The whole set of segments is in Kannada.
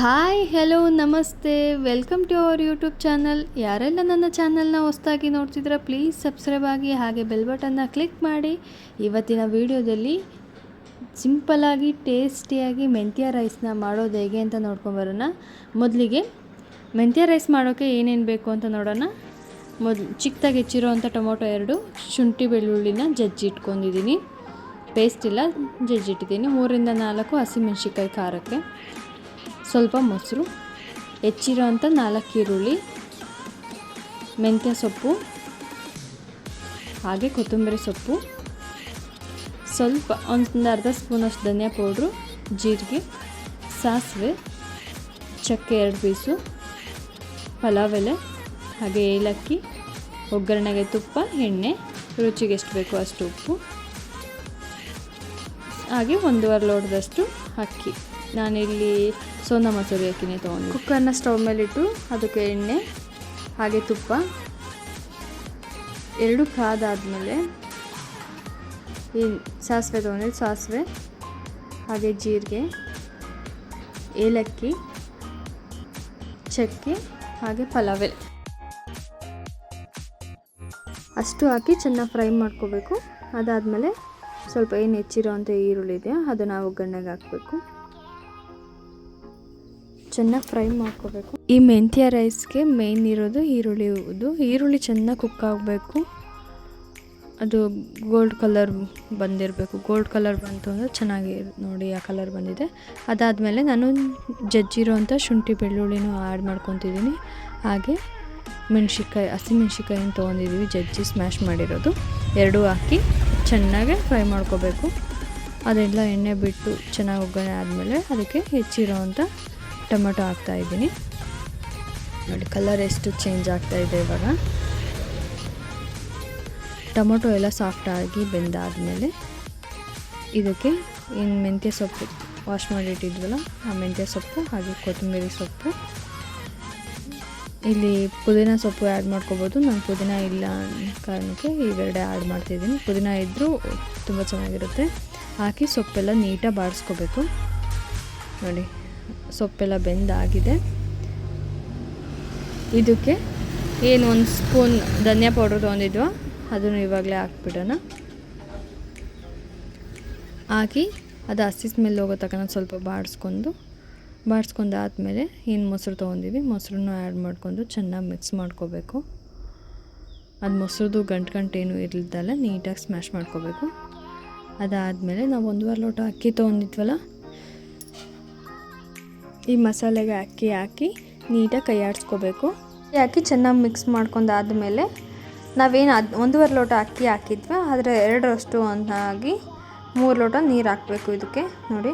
ಹಾಯ್ ಹೆಲೋ ನಮಸ್ತೆ. Welcome to our YouTube channel ಯಾರೆಲ್ಲ ನನ್ನ ಚಾನಲ್ನ ಹೊಸ್ದಾಗಿ ನೋಡ್ತಿದ್ರೆ ಪ್ಲೀಸ್ ಸಬ್ಸ್ಕ್ರೈಬ್ ಆಗಿ ಹಾಗೆ ಬೆಲ್ ಬಟನ್ನ ಕ್ಲಿಕ್ ಮಾಡಿ. ಇವತ್ತಿನ ವಿಡಿಯೋದಲ್ಲಿ ಸಿಂಪಲಾಗಿ ಟೇಸ್ಟಿಯಾಗಿ ಮೆಂತ್ಯ ರೈಸ್ನ ಮಾಡೋದು ಹೇಗೆ ಅಂತ ನೋಡ್ಕೊಂಬರೋಣ ಮೊದಲಿಗೆ ಮೆಂತ್ಯ ರೈಸ್ ಮಾಡೋಕ್ಕೆ ಏನೇನು ಬೇಕು ಅಂತ ನೋಡೋಣ. ಮೊದಲು ಚಿಕ್ಕದಾಗಿ ಹೆಚ್ಚಿರೋವಂಥ ಟೊಮೊಟೊ ಎರಡು, ಶುಂಠಿ ಬೆಳ್ಳುಳ್ಳಿನ ಜಜ್ಜಿ ಇಟ್ಕೊಂಡಿದ್ದೀನಿ. ಪೇಸ್ಟ್ ಇಲ್ಲ ಜಜ್ಜಿಟ್ಟಿದ್ದೀನಿ ಮೂರಿಂದ ನಾಲ್ಕು ಹಸಿಮೆಣ್ಸಿಕಾಯಿ ಖಾರಕ್ಕೆ. ಸ್ವಲ್ಪ ಮೊಸರು ಹೆಚ್ಚಿರೋ ಅಂಥ ನಾಲ್ಕು ಈರುಳ್ಳಿ, ಮೆಂತ್ಯ ಸೊಪ್ಪು, ಹಾಗೆ ಕೊತ್ತಂಬರಿ ಸೊಪ್ಪು, ಸ್ವಲ್ಪ ಒಂದು ಅರ್ಧ ಸ್ಪೂನಷ್ಟು ಧನಿಯಾ ಪೌಡ್ರು, ಜೀರಿಗೆ, ಸಾಸಿವೆ, ಚಕ್ಕೆ ಎರಡು ಪೀಸು, ಪಲಾವ್ ಎಲೆ, ಹಾಗೆ ಏಲಕ್ಕಿ, ಒಗ್ಗರಣೆಗೆ ತುಪ್ಪ, ಎಣ್ಣೆ, ರುಚಿಗೆ ಎಷ್ಟು ಬೇಕೋ ಅಷ್ಟು ಉಪ್ಪು. ಹಾಗೆ ಒಂದೂವರೆ ಲೋಟದಷ್ಟು ಅಕ್ಕಿ. ನಾನಿಲ್ಲಿ ಸೋನಾ ಮಸೂರಿ ಅಕ್ಕಿನೇ ತೊಗೊಂಡು ಕುಕ್ಕರ್ನ ಸ್ಟವ್ ಮೇಲಿಟ್ಟು ಅದಕ್ಕೆ ಎಣ್ಣೆ, ಹಾಗೆ ತುಪ್ಪ, ಎರಡು ಕಾದಾದಮೇಲೆ ಈ ಸಾಸಿವೆ ತೊಗೊಂಡಿದ್ದು ಸಾಸಿವೆ, ಹಾಗೆ ಜೀರಿಗೆ, ಏಲಕ್ಕಿ, ಚಕ್ಕೆ, ಹಾಗೆ ಪಲಾವ್. ಅಷ್ಟು ಹಾಕಿ ಚೆನ್ನಾಗಿ ಫ್ರೈ ಮಾಡ್ಕೋಬೇಕು. ಅದಾದಮೇಲೆ ಸ್ವಲ್ಪ ಏನು ಹೆಚ್ಚಿರೋ ಅಂಥ ಈರುಳ್ಳಿ ಅದು ನಾವು ಒಗ್ಗರಣೆಗೆ ಹಾಕಬೇಕು. ಚೆನ್ನಾಗಿ ಫ್ರೈ ಮಾಡ್ಕೋಬೇಕು. ಈ ಮೆಂತ್ಯ ರೈಸ್ಗೆ ಮೇಯ್ನ್ ಇರೋದು ಈರುಳ್ಳಿ ಇದು ಈರುಳ್ಳಿ ಚೆನ್ನಾಗಿ ಕುಕ್ ಆಗಬೇಕು. ಅದು ಗೋಲ್ಡ್ ಕಲರ್ ಬಂದಿರಬೇಕು. ಗೋಲ್ಡ್ ಕಲರ್ ಬಂತು ಅಂದರೆ ಚೆನ್ನಾಗಿ ನೋಡಿ ಆ ಕಲರ್ ಬಂದಿದೆ. ಅದಾದಮೇಲೆ ನಾನು ಜಜ್ಜಿರೋ ಅಂಥ ಶುಂಠಿ ಬೆಳ್ಳುಳ್ಳಿನೂ ಆ್ಯಡ್ ಮಾಡ್ಕೊತಿದ್ದೀನಿ. ಹಾಗೆ ಮೆಣ್ಸಿಕಾಯಿ ಹಸಿಮೆಣ್ಸಿಕಾಯಿನ ತೊಗೊಂಡಿದ್ದೀವಿ ಜಜ್ಜಿ ಸ್ಮ್ಯಾಶ್ ಮಾಡಿರೋದು. ಎರಡೂ ಹಾಕಿ ಚೆನ್ನಾಗಿ ಫ್ರೈ ಮಾಡ್ಕೋಬೇಕು. ಅದೆಲ್ಲ ಎಣ್ಣೆ ಬಿಟ್ಟು ಚೆನ್ನಾಗಿ ಒಗ್ಗರಣೆ ಆದಮೇಲೆ ಅದಕ್ಕೆ ಹೆಚ್ಚಿರೋವಂಥ ಟೊಮೆಟೊ ಹಾಕ್ತಾಯಿದ್ದೀನಿ ನೋಡಿ ಕಲರ್ ಎಷ್ಟು ಚೇಂಜ್ ಆಗ್ತಾಯಿದೆ ಇವಾಗ. ಟೊಮೊಟೊ ಎಲ್ಲ ಸಾಫ್ಟಾಗಿ ಬೆಂದಾದಮೇಲೆ ಇದಕ್ಕೆ ಏನು ಮೆಂತ್ಯ ಸೊಪ್ಪು ವಾಶ್ ಮಾಡಿಟ್ಟಿದ್ವಲ್ಲ, ಆ ಮೆಂತ್ಯ ಸೊಪ್ಪು ಹಾಗೆ ಕೊತ್ತಂಬರಿ ಸೊಪ್ಪು. ಇಲ್ಲಿ ಪುದೀನ ಸೊಪ್ಪು ಆ್ಯಡ್ ಮಾಡ್ಕೋಬೋದು. ನಾನು ಪುದೀನ ಇಲ್ಲ ಕಾರಣಕ್ಕೆ ಇವೆರಡೇ ಆ್ಯಡ್ ಮಾಡ್ತಿದ್ದೀನಿ. ಪುದೀನ ಇದ್ದರೂ ತುಂಬ ಚೆನ್ನಾಗಿರುತ್ತೆ. ಹಾಕಿ ಸೊಪ್ಪೆಲ್ಲ ನೀಟಾಗಿ ಬಾಡಿಸ್ಕೋಬೇಕು ನೋಡಿ, ಸೊಪ್ಪೆಲ್ಲ ಬೆಂದಾಗಿದೆ. ಇದಕ್ಕೆ ಏನು ಒಂದು ಸ್ಪೂನ್ ಧನಿಯಾ ಪೌಡ್ರ್ ತೊಗೊಂಡಿದ್ವ, ಅದನ್ನು ಇವಾಗಲೇ ಹಾಕ್ಬಿಡೋಣ. ಹಾಕಿ ಅದು ಹಸಿ ಸ್ಮೆಲ್ ಹೋಗೋ ತಕ್ಕ ಸ್ವಲ್ಪ ಬಾಡಿಸ್ಕೊಂಡು ಬಾಡಿಸ್ಕೊಂಡಾದ್ಮೇಲೆ ಏನು ಮೊಸರು ತೊಗೊಂಡಿವಿ. ಮೊಸರನ್ನು ಆ್ಯಡ್ ಮಾಡ್ಕೊಂಡು ಚೆನ್ನಾಗಿ ಮಿಕ್ಸ್ ಮಾಡ್ಕೋಬೇಕು. ಅದು ಮೊಸರುದು ಗಂಟು ಗಂಟು ಏನೂ ಇರ್ಲಿದ್ದಲ್ಲ, ನೀಟಾಗಿ ಸ್ಮ್ಯಾಶ್ ಮಾಡ್ಕೋಬೇಕು. ಅದಾದಮೇಲೆ ನಾವು ಒಂದೂವರೆ ಲೋಟ ಅಕ್ಕಿ ತೊಗೊಂಡಿದ್ವಲ್ಲ, ಈ ಮಸಾಲೆಗೆ ಅಕ್ಕಿ ಹಾಕಿ ನೀಟಾಗಿ ಕೈ ಆಡಿಸ್ಕೋಬೇಕು. ಹಾಕಿ ಚೆನ್ನಾಗಿ ಮಿಕ್ಸ್ ಮಾಡ್ಕೊಂಡಾದ್ಮೇಲೆ ನಾವೇನು ಅದು ಒಂದೂವರೆ ಲೋಟ ಅಕ್ಕಿ ಹಾಕಿದ್ವಿ, ಆದರೆ ಎರಡರಷ್ಟು ಆಗಿ ಮೂರು ಲೋಟ ನೀರು ಹಾಕಬೇಕು ಇದಕ್ಕೆ. ನೋಡಿ.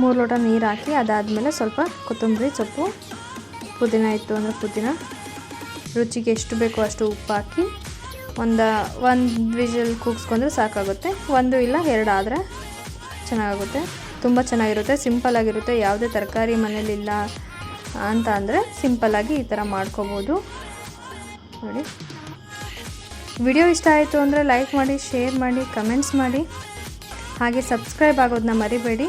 ಮೂರು ಲೋಟ ನೀರು ಹಾಕಿ ಅದಾದಮೇಲೆ ಸ್ವಲ್ಪ ಕೊತ್ತಂಬರಿ, ಸೊಪ್ಪು, ಪುದೀನ ಇತ್ತು ಅಂದರೆ ಪುದೀನ. ರುಚಿಗೆ ಎಷ್ಟು ಬೇಕೋ ಅಷ್ಟು ಉಪ್ಪು ಹಾಕಿ ಒಂದು ಒಂದು ವಿಜಲ್ ಕೂಗಿಸ್ಕೊಂಡ್ರೆ ಸಾಕಾಗುತ್ತೆ. ಒಂದು ಇಲ್ಲ ಎರಡು ಆದರೆ ಚೆನ್ನಾಗುತ್ತೆ ತುಂಬ ಚೆನ್ನಾಗಿರುತ್ತೆ ಸಿಂಪಲ್ಲಾಗಿರುತ್ತೆ ಯಾವುದೇ ತರಕಾರಿ ಮನೇಲಿಲ್ಲ ಅಂತ ಅಂದರೆ ಸಿಂಪಲ್ಲಾಗಿ ಈ ಥರ ಮಾಡ್ಕೋಬೋದು. ನೋಡಿ. ವಿಡಿಯೋ ಇಷ್ಟ ಆಯಿತು ಅಂದರೆ ಲೈಕ್ ಮಾಡಿ, ಶೇರ್ ಮಾಡಿ, ಕಮೆಂಟ್ಸ್ ಮಾಡಿ. ಹಾಗೆ ಸಬ್ಸ್ಕ್ರೈಬ್ ಆಗೋದನ್ನ ಮರಿಬೇಡಿ.